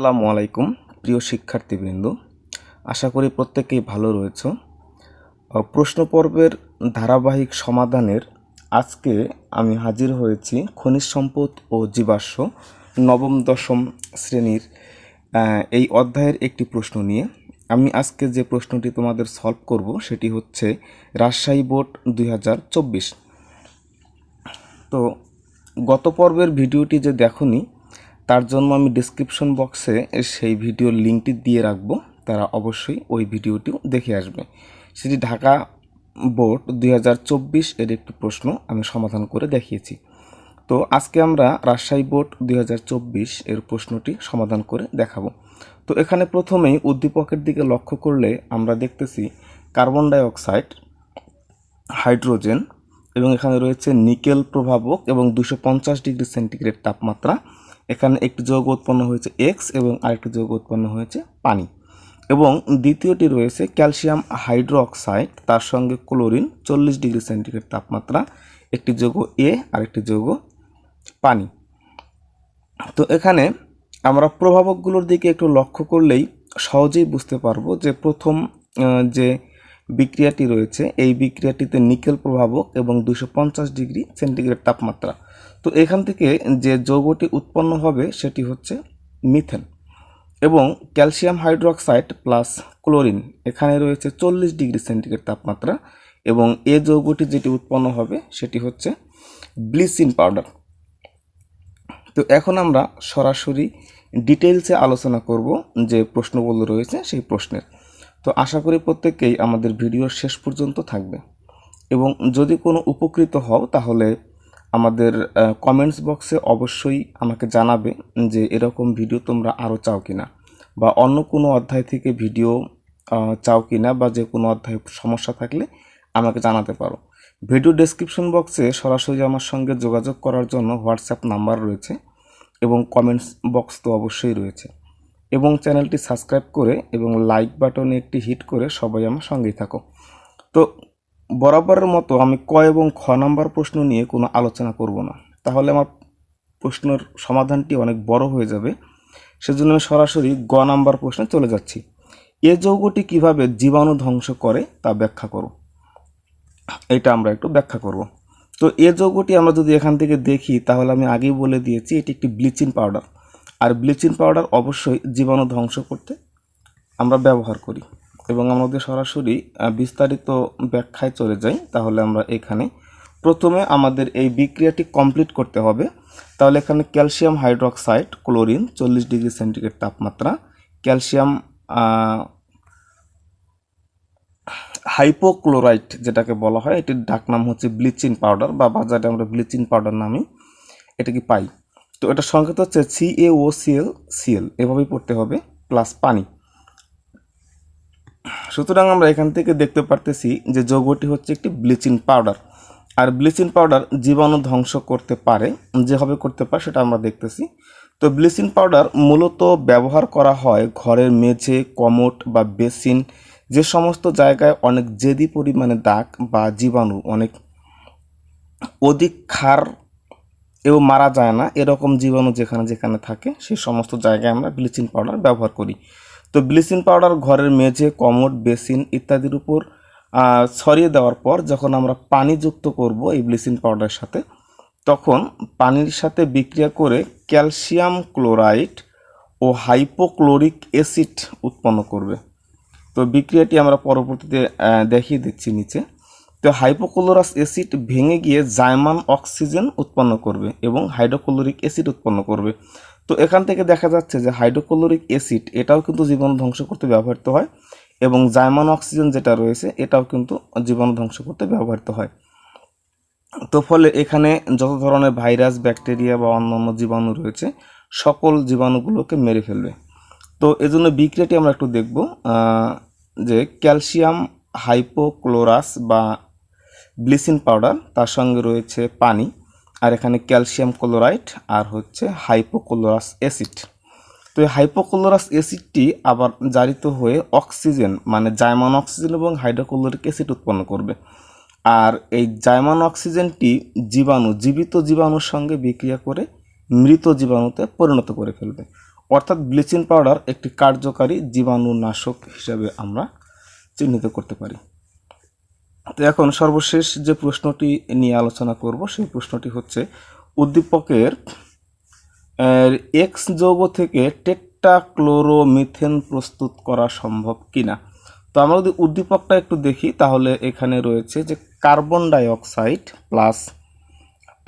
আসসালামু আলাইকুম, প্রিয় শিক্ষার্থীবৃন্দ। আশা করি প্রত্যেকেই ভালো রয়েছ। প্রশ্ন পর্বের ধারাবাহিক সমাধানের আজকে আমি হাজির হয়েছি খনিজ সম্পদ ও জীবাশ্ম নবম দশম শ্রেণির এই অধ্যায়ের একটি প্রশ্ন নিয়ে। আমি আজকে যে প্রশ্নটি তোমাদের সলভ করব সেটি হচ্ছে রাজশাহী বোর্ড দুই হাজার চব্বিশ। তো গত পর্বের ভিডিওটি যে দেখনি তার জন্য আমি ডিসক্রিপশন বক্সে সেই ভিডিওর লিঙ্কটি দিয়ে রাখব। তারা অবশ্যই ওই ভিডিওটিও দেখে আসবে। সেটি ঢাকা বোর্ড দুই হাজার চব্বিশ এর একটি প্রশ্ন আমি সমাধান করে দেখিয়েছি। তো আজকে আমরা রাজশাহী বোর্ড দুই হাজার চব্বিশ এর প্রশ্নটি সমাধান করে দেখাবো। তো এখানে প্রথমেই উদ্দীপকের দিকে লক্ষ্য করলে আমরা দেখতেছি কার্বন ডাই অক্সাইড হাইড্রোজেন এবং এখানে রয়েছে নিকেল প্রভাবক এবং দুশো ডিগ্রি সেন্টিগ্রেড তাপমাত্রা এখানে একটি যৌগ উৎপন্ন হয়েছে এক্স এবং আরেকটি যৌগ উৎপন্ন হয়েছে পানি। এবং দ্বিতীয়টি রয়েছে ক্যালসিয়াম হাইড্রোক্সাইড, তার সঙ্গে ক্লোরিন চল্লিশ ডিগ্রি সেন্টিগ্রেড তাপমাত্রা, একটি যৌগ এ আরেকটি যৌগ পানি। তো এখানে আমরা প্রভাবকগুলোর দিকে একটু লক্ষ্য করলেই সহজেই বুঝতে পারব যে প্রথম যে বিক্রিয়াটি রয়েছে, এই বিক্রিয়াটিতে নিকেল প্রভাবক এবং দুশো ডিগ্রি সেন্টিগ্রেড তাপমাত্রা। তো এখান থেকে যে যৌগটি উৎপন্ন হবে সেটি হচ্ছে মিথেন এবং ক্যালসিয়াম হাইড্রোক্সাইড প্লাস ক্লোরিন। এখানে রয়েছে চল্লিশ ডিগ্রি সেন্টিগ্রেড তাপমাত্রা এবং এ যৌগটি যেটি উৎপন্ন হবে সেটি হচ্ছে ব্লিচিং পাউডার। তো এখন আমরা সরাসরি ডিটেলসে আলোচনা করব যে প্রশ্নগুলো রয়েছে সেই প্রশ্নের। তো আশা করি প্রত্যেকেই আমাদের ভিডিওর শেষ পর্যন্ত থাকবে। এবং যদি কোনো উপকৃত হও তাহলে আমাদের কমেন্টস বক্সে অবশ্যই আমাকে জানাবে যে এরকম ভিডিও তোমরা আরও চাও কি না বা অন্য কোনো অধ্যায় থেকে ভিডিও চাও কি না বা যে কোনো অধ্যায়ে সমস্যা থাকলে আমাকে জানাতে পারো। ভিডিও ডেসক্রিপশন বক্সে সরাসরি আমার সঙ্গে যোগাযোগ করার জন্য হোয়াটসঅ্যাপ নাম্বার রয়েছে এবং কমেন্টস বক্স তো অবশ্যই রয়েছে এবং চ্যানেলটি সাবস্ক্রাইব করে এবং লাইক বাটনে একটি হিট করে সবাই আমার সঙ্গেই থাকো। বরাবরের মতো আমি ক এবং খ নাম্বার প্রশ্ন নিয়ে কোনো আলোচনা করব না। তাহলে আমার প্রশ্নের সমাধানটি অনেক বড় হয়ে যাবে। সেজন্য আমি সরাসরি গ নাম্বার প্রশ্নে চলে যাচ্ছি। এ যৌগটি কীভাবে জীবাণু ধ্বংস করে তা ব্যাখ্যা করো। এটা আমরা একটু ব্যাখ্যা করব। তো এ যৌগটি আমরা যদি এখান থেকে দেখি, তাহলে আমি আগেই বলে দিয়েছি, এটি একটি ব্লিচিং পাউডার। আর ব্লিচিং পাউডার অবশ্যই জীবাণু ধ্বংস করতে আমরা ব্যবহার করি। এবং আমরা যদি সরাসরি বিস্তারিত ব্যাখ্যায় চলে যাই তাহলে আমরা এখানে প্রথমে আমাদের এই বিক্রিয়াটি কমপ্লিট করতে হবে। তাহলে এখানে ক্যালসিয়াম হাইড্রোক্সাইড ক্লোরিন চল্লিশ ডিগ্রি সেন্টিগ্রেড তাপমাত্রা ক্যালসিয়াম আহ, হাইপোক্লোরাইট যেটাকে বলা হয় এটির ডাকনাম হচ্ছে ব্লিচিং পাউডার বা বাজারে আমরা ব্লিচিং পাউডার নামে এটাকে পাই। তো এটা সংকেত হচ্ছে C A O CL CL এভাবেই পড়তে হবে প্লাস পানি। সুতরাং আমরা এখান থেকে দেখতে পারতেছি যে যৌগটি হচ্ছে একটি ব্লিচিং পাউডার। আর ব্লিচিং পাউডার জীবাণু ধ্বংস করতে পারে যেভাবে করতে পারে সেটা আমরা দেখতেছি। তো ব্লিচিং পাউডার মূলত ব্যবহার করা হয় ঘরের মেঝে, কমোট বা বেসিন, যে সমস্ত জায়গায় অনেক জেদি পরিমাণে দাগ বা জীবাণু, অনেক অধিক ক্ষার এও মারা যায় না, এরকম জীবাণু যেখানে যেখানে থাকে সেই সমস্ত জায়গায় আমরা ব্লিচিং পাউডার ব্যবহার করি। তো ব্লিচিং পাউডার ঘরের মেঝে, কমোড, বেসিন ইত্যাদির উপর ছড়িয়ে দেওয়ার পর যখন আমরা পানি যুক্ত করব এই ব্লিচিং পাউডারের সাথে, তখন পানির সাথে বিক্রিয়া করে ক্যালসিয়াম ক্লোরাইড ও হাইপোক্লোরিক অ্যাসিড উৎপন্ন করবে। তো বিক্রিয়াটি আমরা পরবর্তীতে দেখিয়ে দিচ্ছি নিচে। তো হাইপোক্লোরাস অ্যাসিড ভেঙে গিয়ে জাইমান অক্সিজেন উৎপন্ন করবে এবং হাইড্রোক্লোরিক অ্যাসিড উৎপন্ন করবে। তো এখান থেকে দেখা যাচ্ছে যে হাইড্রোক্লোরিক অ্যাসিড, এটাও কিন্তু জীবাণু ধ্বংস করতে ব্যবহৃত হয় এবং জাইমান অক্সিজেন যেটা রয়েছে, এটাও কিন্তু জীবাণু ধ্বংস করতে ব্যবহৃত হয়। তো ফলে এখানে যত ধরনের ভাইরাস, ব্যাকটেরিয়া বা অন্যান্য জীবাণু রয়েছে, সকল জীবাণুগুলোকে মেরে ফেলবে। তো এজন্য বিক্রিয়াটি আমরা একটু দেখব যে ক্যালসিয়াম হাইপোক্লোরাস বা ব্লিচিং পাউডার, তার সঙ্গে রয়েছে পানি। আর এখানে ক্যালসিয়াম ক্লোরাইড আর হচ্ছে হাইপোক্লোরাস অ্যাসিড। তো এই হাইপোক্লোরাস অ্যাসিডটি আবার জারিত হয়ে অক্সিজেন মানে জাইমান অক্সিজেন এবং হাইড্রোক্লোরিক অ্যাসিড উৎপন্ন করবে। আর এই জাইমান অক্সিজেনটি জীবাণু, জীবিত জীবাণুর সঙ্গে বিক্রিয়া করে মৃত জীবাণুতে পরিণত করে ফেলবে। অর্থাৎ ব্লিচিং পাউডার একটি কার্যকারী জীবাণুনাশক হিসাবে আমরা চিহ্নিত করতে পারি। তো এখন সর্বশেষ যে প্রশ্নটি নিয়ে আলোচনা করব, সেই প্রশ্নটি হচ্ছে, উদ্দীপকের এক্স যৌগ থেকে টেট্টাক্লোরোমিথেন প্রস্তুত করা সম্ভব কিনা? তো আমরা যদি উদ্দীপকটা একটু দেখি, তাহলে এখানে রয়েছে যে কার্বন ডাইঅক্সাইড প্লাস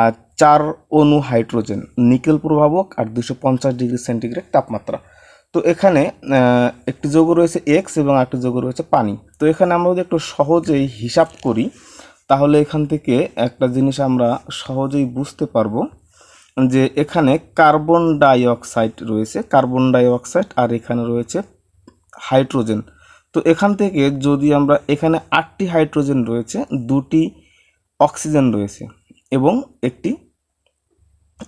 আর চার অণু হাইড্রোজেন, নিকেল প্রভাবক আর দুশো পঞ্চাশ ডিগ্রি সেন্টিগ্রেড তাপমাত্রা। তো এখানে একটি যোগ রয়েছে এক্স এবং একটি যৌগ রয়েছে পানি। তো এখানে আমরা যদি একটু সহজেই হিসাব করি, তাহলে এখান থেকে একটা জিনিস আমরা সহজেই বুঝতে পারব যে এখানে কার্বন ডাইঅক্সাইড রয়েছে, কার্বন ডাইঅক্সাইড আর এখানে রয়েছে হাইড্রোজেন। তো এখান থেকে যদি আমরা এখানে আটটি হাইড্রোজেন রয়েছে, দুটি অক্সিজেন রয়েছে এবং একটি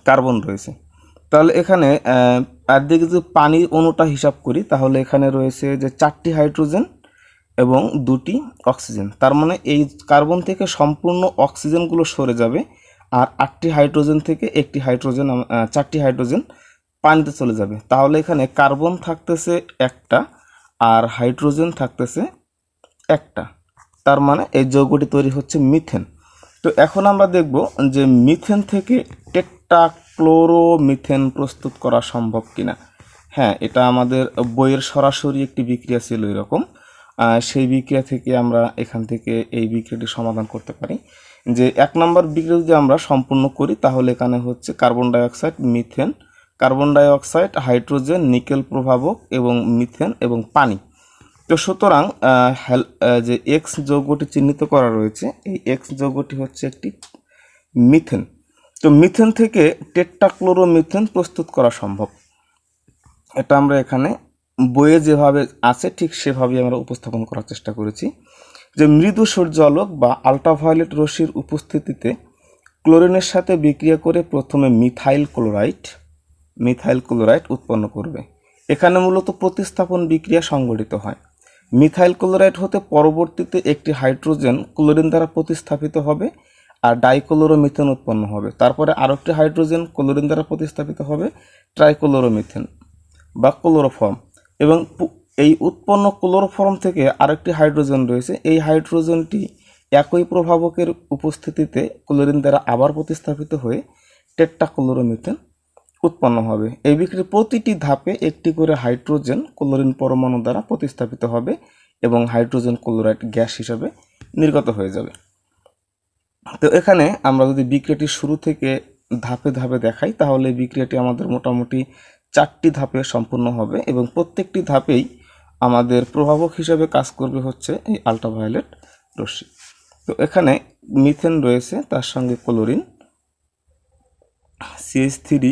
কার্বন রয়েছে। তাহলে এখানে আর দিকে যদি পানির অণুটা হিসাব করি, তাহলে এখানে রয়েছে যে চারটি হাইড্রোজেন এবং দুটি অক্সিজেন। তার মানে এই কার্বন থেকে সম্পূর্ণ অক্সিজেনগুলো সরে যাবে, আর আটটি হাইড্রোজেন থেকে একটি হাইড্রোজেন চারটি হাইড্রোজেন পানিতে চলে যাবে। তাহলে এখানে কার্বন থাকতেছে একটা, আর হাইড্রোজেন থাকতেছে একটা। তার মানে এই যৌগটি তৈরি হচ্ছে মিথেন। তো এখন আমরা দেখব যে মিথেন থেকে টেট্টাক্লোরোমিথেন প্রস্তুত করা সম্ভব কিনা? হ্যাঁ এটা আমাদের বইয়ের সরাসরি একটি বিক্রিয়া ছিল এরকম। সেই বিক্রিয়া থেকে আমরা এখান থেকে এই বিক্রিয়াটি সমাধান করতে পারি। যে এক নম্বর বিক্রিয়া যদি আমরা সম্পূর্ণ করি, তাহলে এখানে হচ্ছে carbon dioxide, methane. Carbon dioxide, hydrogen, nickel প্রভাবক এবং মিথেন এবং পানি। তো সুতরাং যে এক্স যৌগটি চিহ্নিত করা রয়েছে, এই এক্স যৌগটি হচ্ছে একটি মিথেন। তো মিথেন থেকে টেট্টাক্লোরোমিথেন প্রস্তুত করা সম্ভব। এটা আমরা এখানে বইয়ে যেভাবে আছে, ঠিক সেভাবেই আমরা উপস্থাপন করার চেষ্টা করেছি। যে মৃদু সূর্যালোক বা আল্ট্রাভায়োলেট রশ্মির উপস্থিতিতে ক্লোরিনের সাথে বিক্রিয়া করে প্রথমে মিথাইল ক্লোরাইড মিথাইল ক্লোরাইড উৎপন্ন করবে। এখানে মূলত প্রতিস্থাপন বিক্রিয়া সংঘটিত হয়। মিথাইল ক্লোরাইড হতে পরবর্তীতে একটি হাইড্রোজেন ক্লোরিন দ্বারা প্রতিস্থাপিত হবে। আর ডাইক্লোরোমিথেন উৎপন্ন হবে। তারপরে আরেকটি হাইড্রোজেন ক্লোরিন দ্বারা প্রতিস্থাপিত হবে, ট্রাইক্লোরোমিথেন বা ক্লোরোফর্ম। এবং এই উৎপন্ন ক্লোরোফর্ম থেকে আরেকটি হাইড্রোজেন রয়েছে। এই হাইড্রোজেনটি একই প্রভাবকের উপস্থিতিতে ক্লোরিন দ্বারা আবার প্রতিস্থাপিত হয়ে টেট্টাক্লোরোমিথেন উৎপন্ন হবে। এই বিক্রির প্রতিটি ধাপে একটি করে হাইড্রোজেন ক্লোরিন পরমাণু দ্বারা প্রতিস্থাপিত হবে এবং হাইড্রোজেন ক্লোরাইড গ্যাস হিসাবে নির্গত হয়ে যাবে। তো এখানে আমরা যদি বিক্রিয়াটি শুরু থেকে ধাপে ধাপে দেখাই, তাহলে বিক্রিয়াটি আমাদের মোটামুটি চারটি ধাপে সম্পূর্ণ হবে এবং প্রত্যেকটি ধাপেই আমাদের প্রভাবক হিসেবে কাজ করবে হচ্ছে এই আল্ট্রাভায়োলেট রশ্মি। তো এখানে মিথেন রয়েছে, তার সঙ্গে ক্লোরিন সিএইচ থ্রি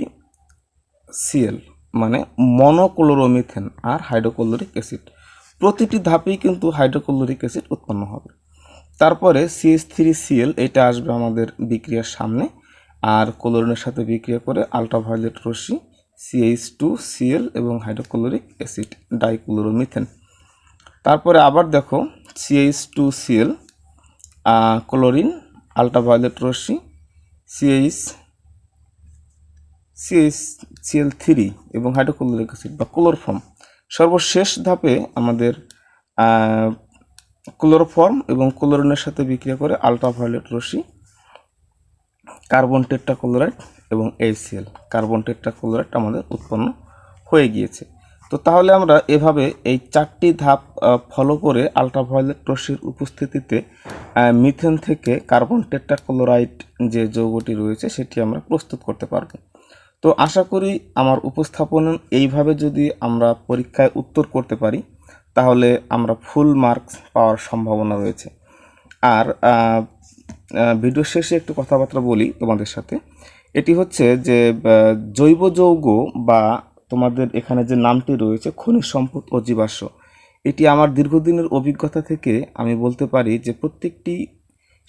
সিএল মানে মনোক্লোরোমিথেন আর হাইড্রোক্লোরিক অ্যাসিড প্রতিটি ধাপেই কিন্তু হাইড্রোক্লোরিক অ্যাসিড উৎপন্ন হবে। তারপরে সিএস থ্রি সিএল এটা আসবে আমাদের বিক্রিয়ার সামনে। আর ক্লোরিনের সাথে বিক্রিয়া করে আলট্রাভায়োলেট রশ্মি সিএইচ টু সিএল এবং হাইড্রোক্লোরিক অ্যাসিড ডাইক্লোরোমিথেন তারপরে আবার দেখো CH two CL chlorine ultraviolet রশ্মি সিএইচ সিএইচ সিএল থ্রি এবং হাইড্রোক্লোরিক অ্যাসিড বা ক্লোরফর্ম সর্বশেষ ধাপে আমাদের ক্লোরোফর্ম এবং ক্লোরিনের সাথে বিক্রিয়া করে আলট্রাভায়োলেট রশ্মি, কার্বন টেট্রাক্লোরাইড এবং এইচসিএল কার্বন টেট্রাক্লোরাইড আমাদের উৎপন্ন হয়ে গিয়েছে। তো তাহলে আমরা এভাবে এই চারটি ধাপ ফলো করে আলট্রাভায়োলেট রশ্মির উপস্থিতিতে মিথেন থেকে কার্বন টেট্রাক্লোরাইড যে যৌগটি রয়েছে, সেটি আমরা প্রস্তুত করতে পারব। তো আশা করি আমার উপস্থাপন এইভাবে যদি আমরা পরীক্ষায় উত্তর করতে পারি তাহলে আমরা ফুল মার্কস পাওয়ার সম্ভাবনা রয়েছে। আর ভিডিও শেষে একটু কথাবার্তা বলি তোমাদের সাথে। এটি হচ্ছে যে জৈব যৌগ বা তোমাদের এখানে যে নামটি রয়েছে, খনিজ সম্পদ ও জীবাশ্ম, এটি আমার দীর্ঘদিনের অভিজ্ঞতা থেকে আমি বলতে পারি যে প্রত্যেকটি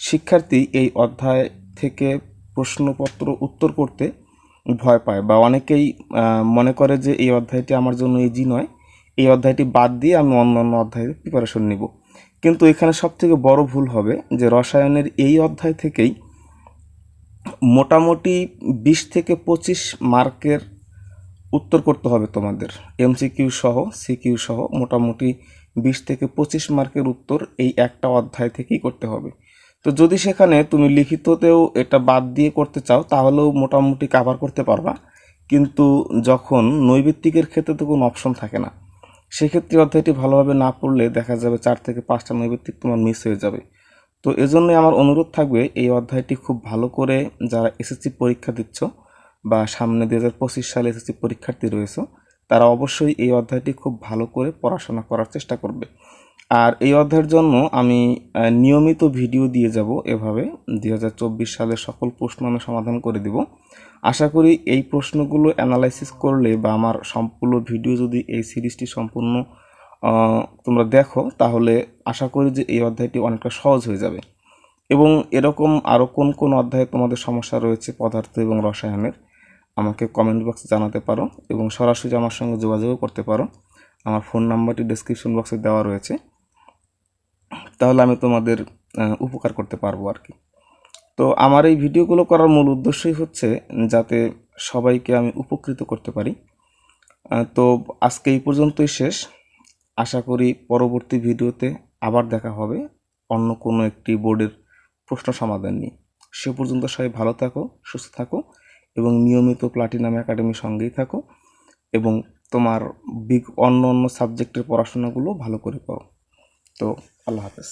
শিক্ষার্থী এই অধ্যায় থেকে প্রশ্নপত্র উত্তর করতে ভয় পায় বা অনেকেই মনে করে যে এই অধ্যায়টি আমার জন্য ইজি নয়। এই অধ্যায়টি বাদ দিয়ে আমি অন্য অন্য অধ্যায়ের প্রিপারেশন নিব। কিন্তু এখানে সবথেকে বড় ভুল হবে যে রসায়নের এই অধ্যায় থেকেই মোটামুটি বিশ থেকে পঁচিশ মার্কের উত্তর করতে হবে তোমাদের। এমসিকিউ সহ সিকিউ সহ মোটামুটি বিশ থেকে পঁচিশ মার্কের উত্তর এই একটা অধ্যায় থেকেই করতে হবে। তো যদি সেখানে তুমি লিখিততেও এটা বাদ দিয়ে করতে চাও, তাহলেও মোটামুটি কাভার করতে পারবা। কিন্তু যখন নৈবিত্তিকের ক্ষেত্রে তো কোনো অপশন থাকে না। সেক্ষেত্রে অধ্যায়টি ভালোভাবে না পড়লে দেখা যাবে চার থেকে পাঁচটা নৈবিত্তিক তোমার মিস হয়ে যাবে। তো এজন্যই আমার অনুরোধ থাকবে এই অধ্যায়টি খুব ভালো করে যারা এসএসসি পরীক্ষা দিচ্ছ বা সামনে দু হাজার পঁচিশ সালে এসএসসি পরীক্ষার্থী রয়েছে, তারা অবশ্যই এই অধ্যায়টি খুব ভালো করে পড়াশোনা করার চেষ্টা করবে। আর এই অধ্যায়ের জন্য আমি নিয়মিত ভিডিও দিয়ে যাব এভাবে। দুই হাজার চব্বিশ সালের সকল প্রশ্ন আমি সমাধান করে দিব। আশা করি এই প্রশ্নগুলো অ্যানালাইসিস করলে বা আমার সম্পূর্ণ ভিডিও যদি এই সিরিজটি সম্পূর্ণ তোমরা দেখো, তাহলে আশা করি যে এই অধ্যায়টি অনেকটা সহজ হয়ে যাবে। এবং এরকম আরও কোন কোন অধ্যায়ে তোমাদের সমস্যা রয়েছে পদার্থ এবং রসায়নের, আমাকে কমেন্ট বক্সে জানাতে পারো এবং সরাসরি আমার সঙ্গে যোগাযোগও করতে পারো। আমার ফোন নাম্বারটি ডেসক্রিপশন বক্সে দেওয়া রয়েছে। তাহলে আমি তোমাদের উপকার করতে পারব আর কি। তো আমার এই ভিডিওগুলো করার মূল উদ্দেশ্যই হচ্ছে যাতে সবাইকে আমি উপকৃত করতে পারি। তো আজকে এই পর্যন্তই শেষ। আশা করি পরবর্তী ভিডিওতে আবার দেখা হবে অন্য কোনো একটি বোর্ডের প্রশ্ন সমাধান নিয়ে। সে পর্যন্ত সবাই ভালো থাকো, সুস্থ থাকো এবং নিয়মিত প্লাটিনাম একাডেমির সঙ্গেই থাকো এবং তোমার বিগ অন্য অন্য সাবজেক্টের পড়াশোনাগুলো ভালো করে করো তো আল্লাহ হাফেজ।